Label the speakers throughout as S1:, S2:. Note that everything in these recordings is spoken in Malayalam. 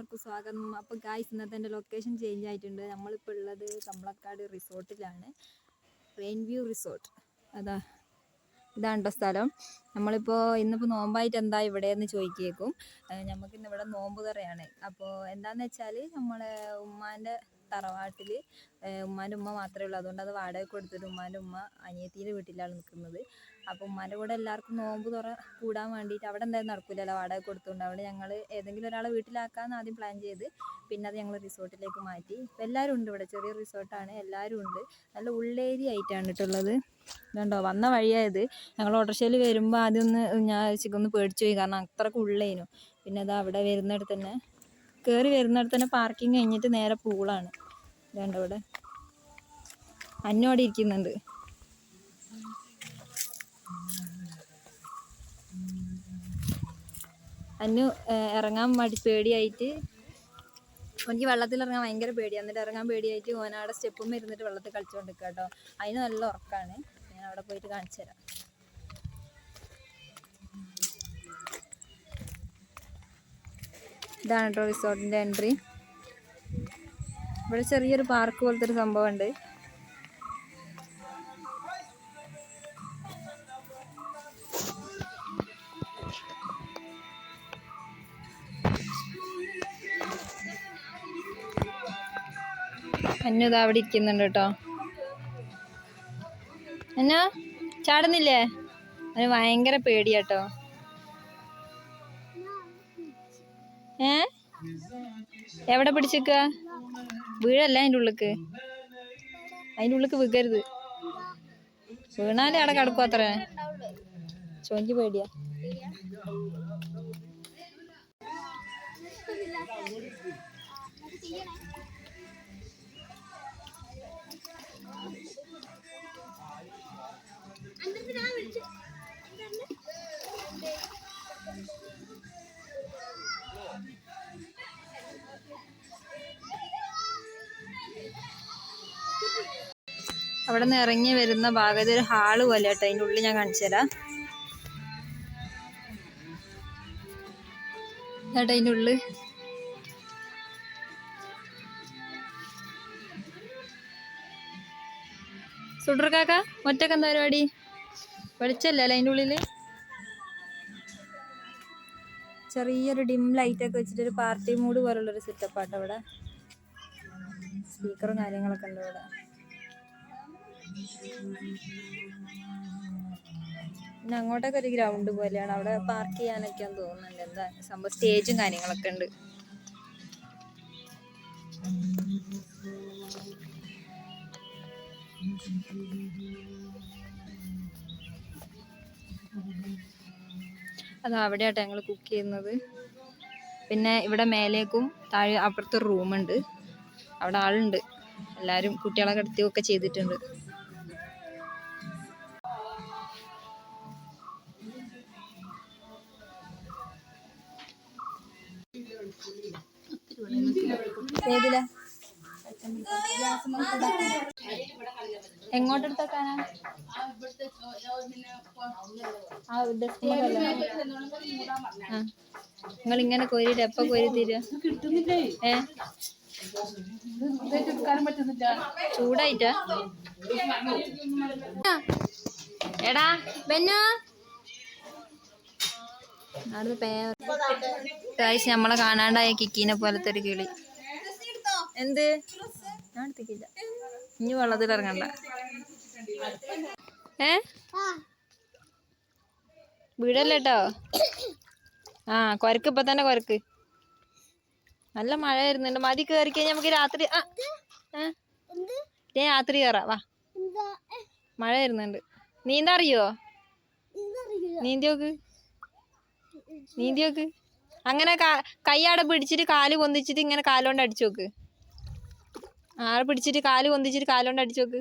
S1: എല്ലാവർക്കും സ്വാഗതം. അപ്പോൾ ഗായ്സ് ഇന്നത്തെ എന്റെ ലൊക്കേഷൻ ചേഞ്ച് ആയിട്ടുണ്ട്. നമ്മളിപ്പോൾ ഉള്ളത് കമ്പളക്കാട് റിസോർട്ടിലാണ്. റെയിൻ വ്യൂ റിസോർട്ട് അതാ ഇതാണ് കേട്ടോ സ്ഥലം. നമ്മളിപ്പോൾ ഇന്നിപ്പോൾ നോമ്പായിട്ട് എന്താ ഇവിടെയെന്ന് ചോദിക്കേക്കും. നമുക്കിന്ന് ഇവിടെ നോമ്പ് തറയാണ് അപ്പോൾ എന്താണെന്ന് വെച്ചാൽ നമ്മളെ ഉമ്മാന്റെ തറവാട്ടിൽ ഉമ്മാന്റെ ഉമ്മ മാത്രമേ ഉള്ളൂ. അതുകൊണ്ട് അത് വാടക കൊടുത്തിട്ട് ഉമ്മാന്റെ ഉമ്മ അനിയത്തിന്റെ വീട്ടിലാണ് നിൽക്കുന്നത് അപ്പോൾ ഉമ്മാന്റെ കൂടെ എല്ലാവർക്കും നോമ്പ് തുറ കൂടാൻ വേണ്ടിയിട്ട് അവിടെ എന്തായാലും നടക്കില്ലല്ലോ വാടക കൊടുത്തുകൊണ്ട് അവിടെ ഞങ്ങൾ ഏതെങ്കിലും ഒരാളെ വീട്ടിലാക്കാമെന്ന് ആദ്യം പ്ലാൻ ചെയ്ത് പിന്നെ അത് ഞങ്ങൾ റിസോർട്ടിലേക്ക് മാറ്റി. ഇപ്പം എല്ലാവരും ഉണ്ട് ഇവിടെ. ചെറിയ റിസോർട്ടാണ്. എല്ലാവരും ഉണ്ട്. നല്ല ഉള്ളേരിയ ആയിട്ടാണ് കേട്ടുള്ളത് ഇതുണ്ടോ? വന്ന വഴിയായത്. ഞങ്ങൾ ഓട്ടോറിക്ഷയിൽ വരുമ്പോൾ ആദ്യം ഒന്ന് ഞാൻ ഒന്ന് പേടിച്ചു പോയി. കാരണം അത്രയ്ക്ക് ഉള്ളേനു. പിന്നെ അത് അവിടെ വരുന്നിടത്ത് തന്നെ കയറി വരുന്നിടത്ത് തന്നെ പാർക്കിംഗ് കഴിഞ്ഞിട്ട് നേരെ പൂളാണ്. ഇതുണ്ടോ ഇവിടെ? അന്നോടെ ഇരിക്കുന്നുണ്ട്. അന്നു ഇറങ്ങാൻ മടി പേടിയായിട്ട്. എനിക്ക് വെള്ളത്തിൽ ഇറങ്ങാൻ ഭയങ്കര പേടിയാണ് എന്നിട്ട് ഇറങ്ങാൻ പേടിയായിട്ട് ഓൻ അവിടെ സ്റ്റെപ്പും ഇരുന്നിട്ട് വെള്ളത്തിൽ കളിച്ചുകൊണ്ട് നിൽക്കുക കേട്ടോ അതിന് നല്ല ഉറക്കാണ്. ഞാൻ അവിടെ പോയിട്ട് കാണിച്ചു തരാം. ഇതാണ് കേട്ടോ റിസോർട്ടിന്റെ എൻട്രി ഇവിടെ ചെറിയൊരു പാർക്ക് പോലത്തെ ഒരു സംഭവം അന്നു ഇതാ അവിടെ ഇരിക്കുന്നുണ്ട് കേട്ടോ. അന്നു ചാടുന്നില്ലേ? അവന് ഭയങ്കര പേടിയാട്ടോ ഏ? എവിടെ പിടിച്ചേക്ക? വീഴല്ല അതിന്റെ ഉള്ളിക്ക്. അതിന്റെ ഉള്ളിക്ക് വികരുത്. വീണാലേ അവിടെ കിടക്കും അത്ര. ചോഞ്ചി പേടിയാ. അവിടെ നിന്ന് ഇറങ്ങി വരുന്ന ഭാഗത്ത് ഒരു ഹാൾ പോലെ കേട്ടോ അതിന്റെ ഉള്ളിൽ ഞാൻ കാണിച്ചു തരാം. കേട്ടോ അതിന്റെ ഉള്ളിൽ സുഡർ കാക്ക ഒറ്റയ്ക്ക് എന്താ പരിപാടി? വെളിച്ചല്ലേ അതിന്റെ ഉള്ളിൽ ചെറിയൊരു ഡിം ലൈറ്റ് ഒക്കെ വെച്ചിട്ട് ഒരു പാർട്ടി മൂഡ് പോലുള്ളൊരു സെറ്റപ്പ് ആട്ടോ അവിടെ സ്പീക്കറും കാര്യങ്ങളൊക്കെ ഉണ്ട് ഇവിടെ. പിന്നെ അങ്ങോട്ടൊക്കെ ഒരു ഗ്രൗണ്ട് പോലെയാണ്. അവിടെ പാർക്ക് ചെയ്യാനൊക്കെ തോന്നുന്നുണ്ട്. എന്താ സംഭവം? സ്റ്റേജും കാര്യങ്ങളൊക്കെ ഉണ്ട്. അത് അവിടെയാട്ടോ ഞങ്ങൾ കുക്ക് ചെയ്യുന്നത്. പിന്നെ ഇവിടെ മേലേക്കും താഴെ അപ്പുറത്തൊരു റൂമുണ്ട് അവിടെ ആളുണ്ട്. എല്ലാവരും കുട്ടികളെ കിടത്തിയൊക്കെ ചെയ്തിട്ടുണ്ട്. നിങ്ങൾ ഇങ്ങനെ കോരിട്ട് എപ്പ കോരി തരുക ഏ? ചൂടായിട്ടാ? എടാ ബെന്നു. അടുത്ത് നമ്മളെ കാണാണ്ടായ കിക്കീനെ പോലത്തെ ഒരു കിളി. എന്ത്? ഞാൻ എടുത്തിക്കില്ല ഇനി വെള്ളത്തിൽ ഇറങ്ങണ്ട ഏ? വീടല്ലോ ആ കൊരക്ക് ഇപ്പൊ തന്നെ കൊരക്ക്. നല്ല മഴ വരുന്നുണ്ട് മതി കയറി കഴിഞ്ഞാൽ നമുക്ക് രാത്രി ആ? ഞാൻ രാത്രി കയറാം വാ. മഴ വരുന്നുണ്ട് നീന്താ അറിയോ? നീന്തി നോക്ക് നീന്തി നോക്ക് അങ്ങനെ കൈയാടെ പിടിച്ചിട്ട് കാൽ പൊന്തിച്ചിട്ട് ഇങ്ങനെ കാലുകൊണ്ട് അടിച്ചു നോക്ക് ആടെ പിടിച്ചിട്ട് കാൽ പൊന്തിച്ചിട്ട് കാലുകൊണ്ട് അടിച്ചു നോക്ക്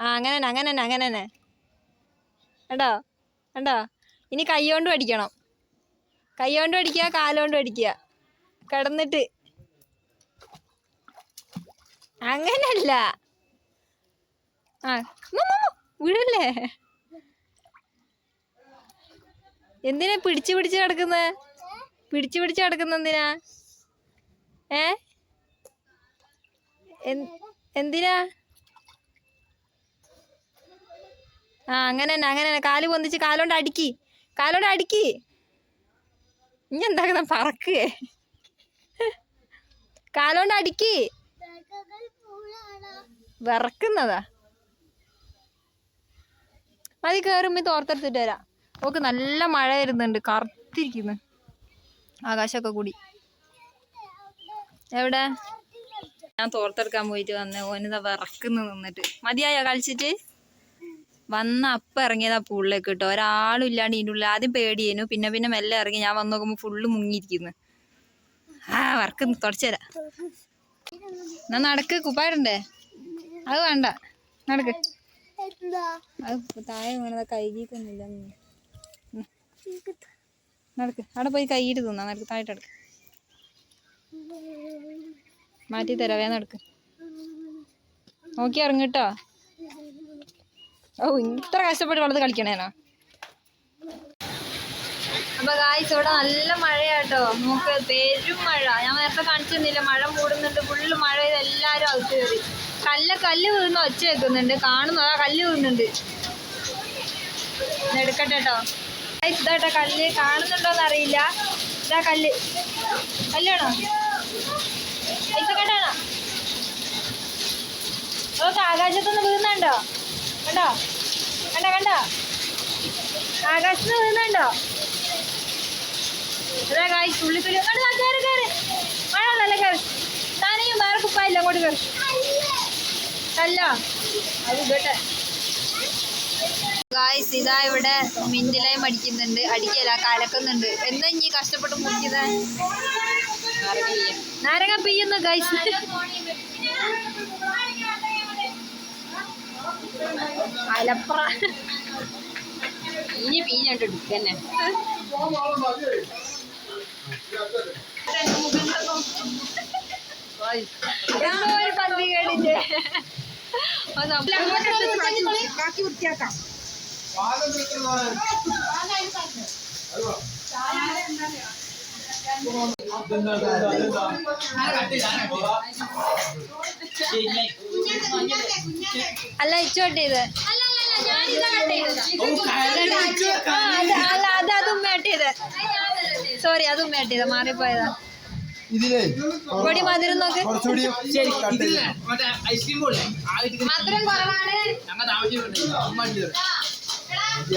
S1: ആ അങ്ങനെ തന്നെ അങ്ങനെ തന്നെ അങ്ങനെ തന്നെ കണ്ടോ? കണ്ടോ? ഇനി കൈ കൊണ്ട് അടിക്കണം കൊണ്ട് അടിക്കുക കാലുകൊണ്ട് അടിക്കുക കിടന്നിട്ട്. അങ്ങനല്ല ആ വിടല്ലേ? എന്തിനാ പിടിച്ചു പിടിച്ച് കിടക്കുന്നത് പിടിച്ചു പിടിച്ച് കിടക്കുന്ന എന്തിനാ? ഏ? എന്തിനാ? ആ അങ്ങനെ തന്നെ അങ്ങനെ തന്നെ കാൽ പൊന്തിച്ച് കാലോണ്ട് അടിക്കി. കാലോണ്ട് അടിക്കി. ഇനി എന്താക്കുന്ന പറക്കേ? കാലോണ്ട് അടിക്കി. വിറക്കുന്നതാ. മതി കേറുമ്പോ തോർത്തെടുത്തിട്ട് വരാം. ഓക്ക് നല്ല മഴ വരുന്നുണ്ട്. കറുത്തിരിക്കുന്നു. ആകാശമൊക്കെ കൂടി. എവിടെ? ഞാൻ തോർത്തെടുക്കാൻ പോയിട്ട് വന്നേ. ഓനിതാ വിറക്കുന്നു നിന്നിട്ട്. മതിയായോ? കളിച്ചിട്ട്? വന്ന അപ്പം ഇറങ്ങിയതാ പൂളിലേക്ക് കേട്ടോ ഒരാളും ഇല്ലാണ്ട് ഇതിന്റെ ഉള്ളിൽ ആദ്യം പേടിയേനു. പിന്നെ പിന്നെ മെല്ലെ ഇറങ്ങി ഞാൻ വന്ന് നോക്കുമ്പോൾ ഫുള്ള് മുങ്ങിയിരിക്കുന്നു. ആ വർക്ക് തുടച്ചുതരാം എന്നാ നടക്ക് കുപ്പായിടണ്ടേ? അത് വേണ്ട. നടക്ക്. അത് താഴെ വീണതാ കൈകിക്കൊന്നുമില്ല നടക്ക്. അവിടെ പോയി കൈയിട്ട് തിന്നാ. നടക്ക് താഴെ നടക്ക്. മാറ്റി തരാം വേഗം നടക്ക്. നോക്കി ഇറങ്ങിട്ടോ ഓ ഇത്ര കഷ്ടപ്പെട്ട് വളർന്ന് കളിക്കണേനാ അപ്പൊ ഗായ്സ് ഇവിടെ നല്ല മഴയാട്ടോ. നമുക്ക് പെരും മഴ. ഞാൻ നേരത്തെ കാണിച്ചിരുന്നില്ല മഴ മൂടുന്നുണ്ട് ഫുള്ള് മഴ ചെയ്ത് എല്ലാരും അകത്ത് കയറി കല്ല് കല്ല് വീഴുന്ന ഒച്ച വെക്കുന്നുണ്ട് കാണുന്നു ആ കല്ല് വീഴുന്നുണ്ട്. എടുക്കട്ടെ കേട്ടോ ഇതാട്ടോ കല്ല്. കാണുന്നുണ്ടോന്ന് അറിയില്ല ഇതാ കല്ല്. കല്ലാണോ. പൈസ കണ്ടാണോ ഓക്കെ ആകാശത്തൊന്ന് വീഴുന്നുണ്ടോ? കണ്ടോ? കണ്ട കണ്ടോ? ആകാശത്ത് വീഴുന്നുണ്ടോ? അതാ കായ് തുള്ളി തുള്ളി കണ്ടോ കയറി കയറി. മഴ നല്ല കയറി. താനെയും വേറെ കുപ്പായില്ല അങ്ങോട്ട് കയറി. അല്ല അത് കേട്ടെ ഗായ്സ് ഇതാ ഇവിടെ മിന്റിലായും അടിക്കുന്നുണ്ട്. അടിക്കല കലക്കുന്നുണ്ട്. എന്താ ഇനി കഷ്ടപ്പെട്ട് മുറിക്കുന്നത് നാരങ്ങ പെയ്യുന്നു ഗായ്സ് അലപ്ര ഇനി പീഞ്ഞോട്ട് എടുക്കന്നെ പന്തി
S2: ബാക്കി വൃത്തിയാക്കാം.
S1: അല്ല ഇച്ചോട്ടെ ഇത്. അല്ല അത് അത് ഉമ്മയാട്ട് ചെയ്ത് സോറി അത് ഉമ്മയാട്ട് ചെയ്ത മാറിപ്പോയതാ.
S3: ഇതിലേ
S1: പൊടി മധുരം നോക്ക്.
S3: കുറച്ചുകൂടി
S1: മധുരം കുറവാണ്.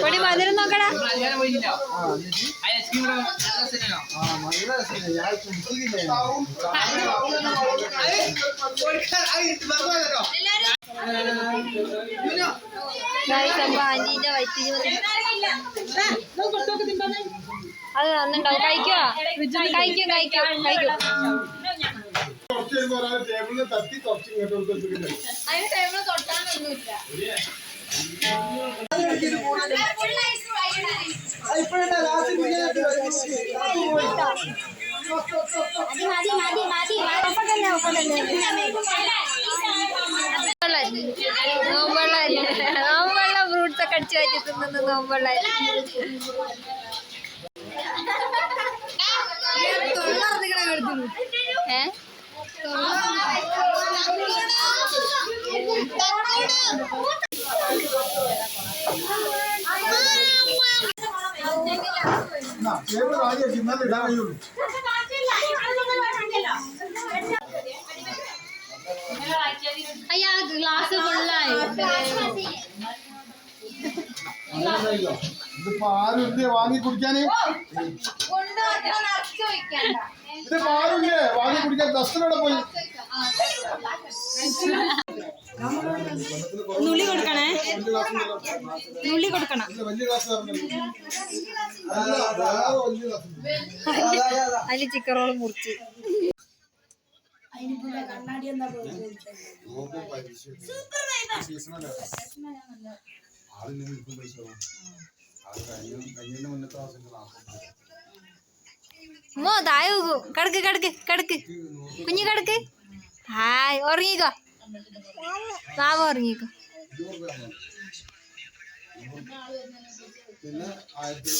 S1: പൊടി മധുരം നോക്കടാ.
S4: നമ്മൾ
S1: ആന്റീന്റെ വയറ്റിന് അത് നന്നുണ്ടാവും കഴിക്കോ കഴിക്കും കഴിക്കും കഴിക്കും.
S3: ടേബിളിൽ തട്ടി കുറച്ച് ഇങ്ങോട്ട്
S1: അതിന് ടൈമിൽ തൊട്ടാനൊന്നുമില്ല നോമ്പുള്ള ഏ അയ്യാ ഗ്ലാസ് ഫുള്ളായി
S3: അങ്ങനെയല്ലോ ഇതിപ്പോ ആരുണ്ട് വാങ്ങി കുടിക്കാന്? ഇത് പാലുണ്ട് വാങ്ങി കുടിക്കാൻ ദസ്തനോടെ പോയി?
S2: നുള്ളി കൊടുക്കണേ. നുള്ളി കൊടുക്കണം.
S1: അതിൽ ചിക്കൻ റോൾ മുറിച്ച്.
S3: കണ്ണാടി എന്താ സീസണല്ലേ? ആളില്ലെങ്കിൽ ഇപ്പം പൈസ വേണം. ആള് കഴിഞ്ഞ- കഴിഞ്ഞതിന്റെ മുന്നത്തെ മാസം നാൽപ്പത്
S1: മോ താഴെ പോകും കിടക്ക് കിടക്ക് കിടക്ക് കുഞ്ഞു കിടക്ക് ഹായ് ഉറങ്ങിക്കോ പാവ ഉറങ്ങിക്കോ
S3: പിന്നെ ആയിരത്തി